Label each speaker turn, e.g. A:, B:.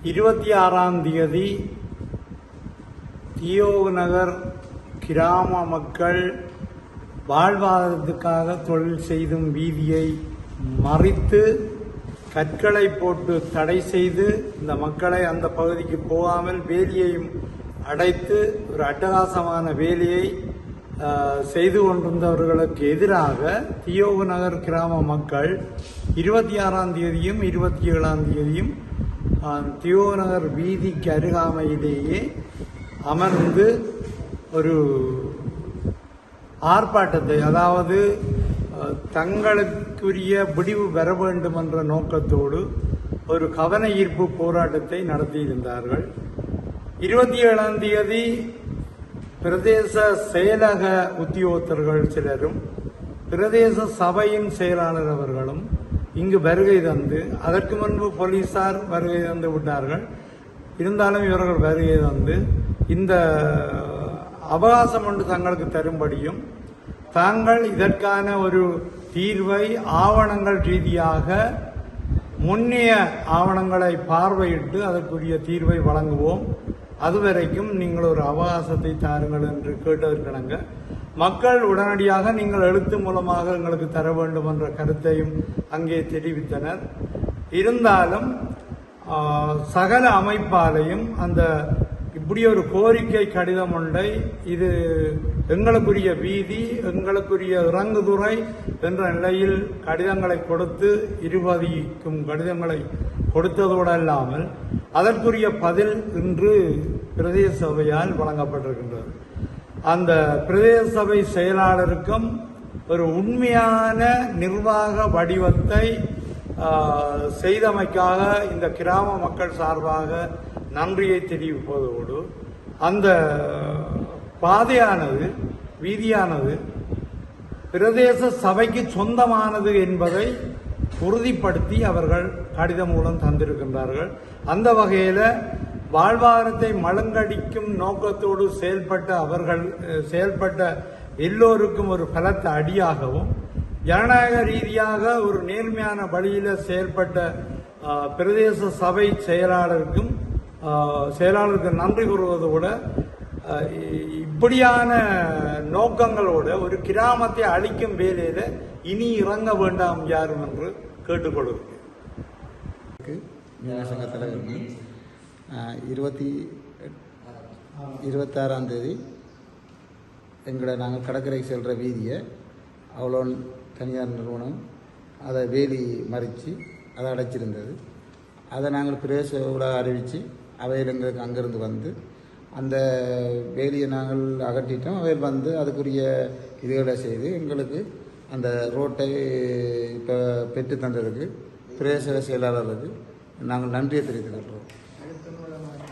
A: இருபத்தி ஆறாம் தேதி தியோக் நகர் கிராம மக்கள் வாழ்வாதாரத்துக்காக தொழில் செய்தும் வீதியை மறித்து கற்களை போட்டு தடை செய்து இந்த மக்களை அந்த பகுதிக்கு போகாமல் வேலியையும் அடைத்து ஒரு அட்டகாசமான வேலையை செய்து கொண்டிருந்தவர்களுக்கு எதிராக தியோக நகர் கிராம மக்கள் இருபத்தி ஆறாம் தேதியும் இருபத்தி ஏழாம் தேதியும் தியோநகர் வீதிக்கு அருகாமையிலேயே அமர்ந்து ஒரு ஆர்ப்பாட்டத்தை அதாவது தங்களுக்குரிய விடிவு பெற வேண்டும் என்ற நோக்கத்தோடு ஒரு கவன ஈர்ப்பு போராட்டத்தை நடத்தியிருந்தார்கள். இருபத்தி ஏழாம் தேதி பிரதேச செயலக உத்தியோகத்தர்கள் சிலரும் பிரதேச சபையின் செயலாளர் அவர்களும் இங்கு வருகை தந்து அதற்கு முன்பு போலீசார் வருகை தந்து விட்டார்கள். இருந்தாலும் இவர்கள் வருகை தந்து இந்த அவகாசம் ஒன்று தங்களுக்கு தரும்படியும் தாங்கள் இதற்கான ஒரு தீர்வை ஆவணங்கள் ரீதியாக முன்னிய ஆவணங்களை பார்வையிட்டு அதற்குரிய தீர்வை வழங்குவோம். அதுவரைக்கும் நீங்கள் ஒரு அவகாசத்தை தாருங்கள் என்று கேட்டதற்கிணங்க மக்கள் உடனடியாக நீங்கள் எழுத்து மூலமாக எங்களுக்கு தர வேண்டும் என்ற கருத்தையும் அங்கே தெரிவித்தனர். இருந்தாலும் சகல அமைப்பாலையும் அந்த இப்படி ஒரு கோரிக்கை கடிதம் ஒன்றை இது எங்களுக்குரிய வீதி எங்களுக்குரிய இறங்குதுறை என்ற நிலையில் கடிதங்களை கொடுத்து இருபதிக்கும் கடிதங்களை கொடுத்ததோடு அல்லாமல் அதற்குரிய பதில் இன்று பிரதேச சபையால் வழங்கப்பட்டிருக்கின்றது. அந்த பிரதேச சபை செயலாளருக்கும் ஒரு உண்மையான நிர்வாக வடிவத்தை செய்தமைக்காக இந்த கிராம மக்கள் சார்பாக நன்றியை தெரிவிப்பதோடு அந்த பாதையானது வீதியானது பிரதேச சபைக்கு சொந்தமானது என்பதை உறுதிப்படுத்தி அவர்கள் கடிதம் மூலம் தந்திருக்கின்றார்கள். அந்த வகையில் வாழ்வாதாரத்தை மலங்கடிக்கும் நோக்கத்தோடு செயல்பட்ட அவர்கள் செயல்பட்ட எல்லோருக்கும் ஒரு பலத்த அடியாகவும் ஜனநாயக ரீதியாக ஒரு நேர்மையான வழியில் செயல்பட்ட பிரதேச சபை செயலாளருக்கும் செயலாளருக்கு நன்றி கூறுவதோட இப்படியான நோக்கங்களோட ஒரு கிராமத்தை அழிக்கும் வேலையில் இனி இறங்க வேண்டாம் யாரும் என்று கேட்டுக்கொள்கிறேன்.
B: இருபத்தி இருபத்தாறாம் தேதி எங்களை நாங்கள் கடற்கரைக்கு செல்கிற வீதியை அவ்வளோ தனியார் நிறுவனம் அதை வேலி மறித்து அதை அடைச்சிருந்தது. அதை நாங்கள் பிரதேசோட அறிவித்து அவையில் எங்களுக்கு அங்கேருந்து வந்து அந்த வேலியை நாங்கள் அகற்றிட்டோம். அவையில் வந்து அதுக்குரிய இதுகளை செய்து எங்களுக்கு அந்த ரோட்டை இப்போ பெற்று தந்ததுக்கு பிரதேச செயலாளருக்கு நாங்கள் நன்றியை தெரிவித்துக் கொள்கிறோம்.